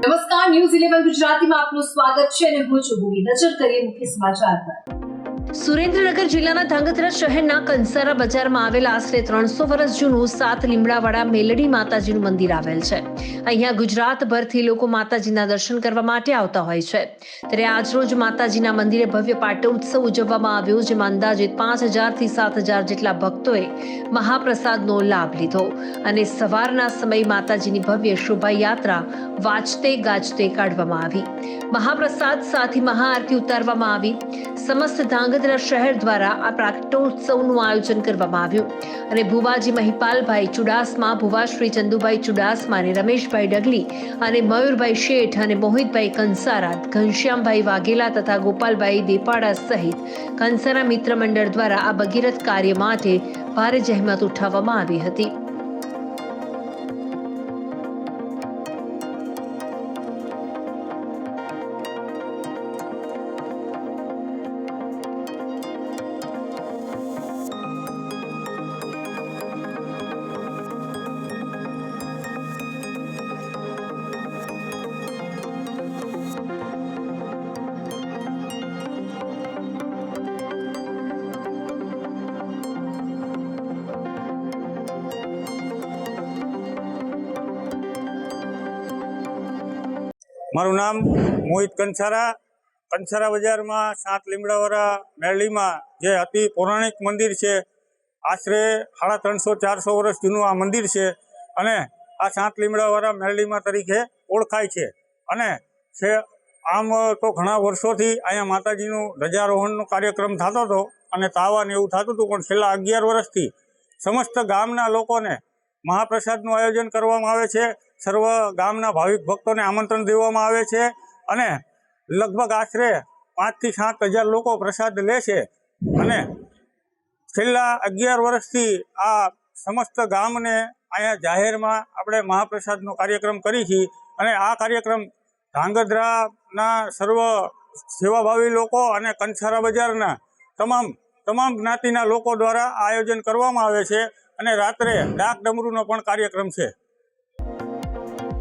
નમસ્કાર, news eleven ગુજરાતીમાં આપનું સ્વાગત છે અને હું છું ભૂમિ. નજર કરીએ મુખ્ય સમાચાર પર. સુરેન્દ્રનગર જિલ્લાના ધાંગધ્રા શહેરના કંસારા બજારમાં આવેલ આશરે ત્રણસો વર્ષ જૂનું સાત લીમડાવાળા મેલડી માતાજીનું મંદિર આવેલ છે. અહીંયા ગુજરાતભરથી લોકો માતાજીના દર્શન કરવા માટે આવતા હોય છે. ત્યારે આજરોજ માતાજીના મંદિરે ભવ્ય પાટોત્સવ ઉજવવામાં આવ્યો, જેમાં અંદાજે પાંચ હજારથી સાત હજાર જેટલા ભક્તોએ મહાપ્રસાદનો લાભ લીધો. અને સવારના સમયે માતાજીની ભવ્ય શોભાયાત્રા વાજતે ગાજતે કાઢવામાં આવી. મહાપ્રસાદ સાથે મહાઆરતી ઉતારવામાં આવી. સમસ્ત ધાંગધ્રા શહેર દ્વારા આ પ્રાગટ્યોત્સવનું આયોજન કરવામાં આવ્યું. અને ભુવાજી મહિપાલભાઈ ચુડાસમા, ભુવાશ્રી ચંદુભાઈ ચુડાસમા અને રમેશભાઈ ડગલી અને મયુરભાઈ શેઠ અને મોહિતભાઈ કંસારા, ઘનશ્યામભાઈ વાઘેલા તથા ગોપાલભાઈ દેપાડા સહિત કંસારા મિત્ર મંડળ દ્વારા આ ભગીરથ કાર્ય માટે ભારે જહેમત ઉઠાવવામાં આવી હતી. મારું નામ મોહિત કંસારા. કંસારા બજારમાં સાત લીમડાવાળા મેરડીમાં જે અતિ પૌરાણિક મંદિર છે, આશરે સાડા ત્રણસો, ચારસો વર્ષ જૂનું આ મંદિર છે અને આ સાત લીમડાવાળા મેરડીમાં તરીકે ઓળખાય છે. અને છે, આમ તો ઘણા વર્ષોથી અહીંયા માતાજીનું ધજારોહણનો કાર્યક્રમ થતો હતો અને તાવા એવું થતું હતું, પણ છેલ્લા અગિયાર વર્ષથી સમસ્ત ગામના લોકોને મહાપ્રસાદનું આયોજન કરવામાં આવે છે. સર્વ ગામના ભાવિક ભક્તોને આમંત્રણ દેવામાં આવે છે અને લગભગ આશરે પાંચથી સાત હજાર લોકો પ્રસાદ લે છે. અને છેલ્લા અગિયાર વર્ષથી આ સમસ્ત ગામને અહીંયા જાહેરમાં આપણે મહાપ્રસાદનો કાર્યક્રમ કરી છીએ અને આ કાર્યક્રમ ધાંગધ્રાના સર્વ સેવાભાવી લોકો અને કંસારા બજારના તમામ તમામ જ્ઞાતિના લોકો દ્વારા આયોજન કરવામાં આવે છે અને રાત્રે ડાક ડમરૂનો પણ કાર્યક્રમ છે.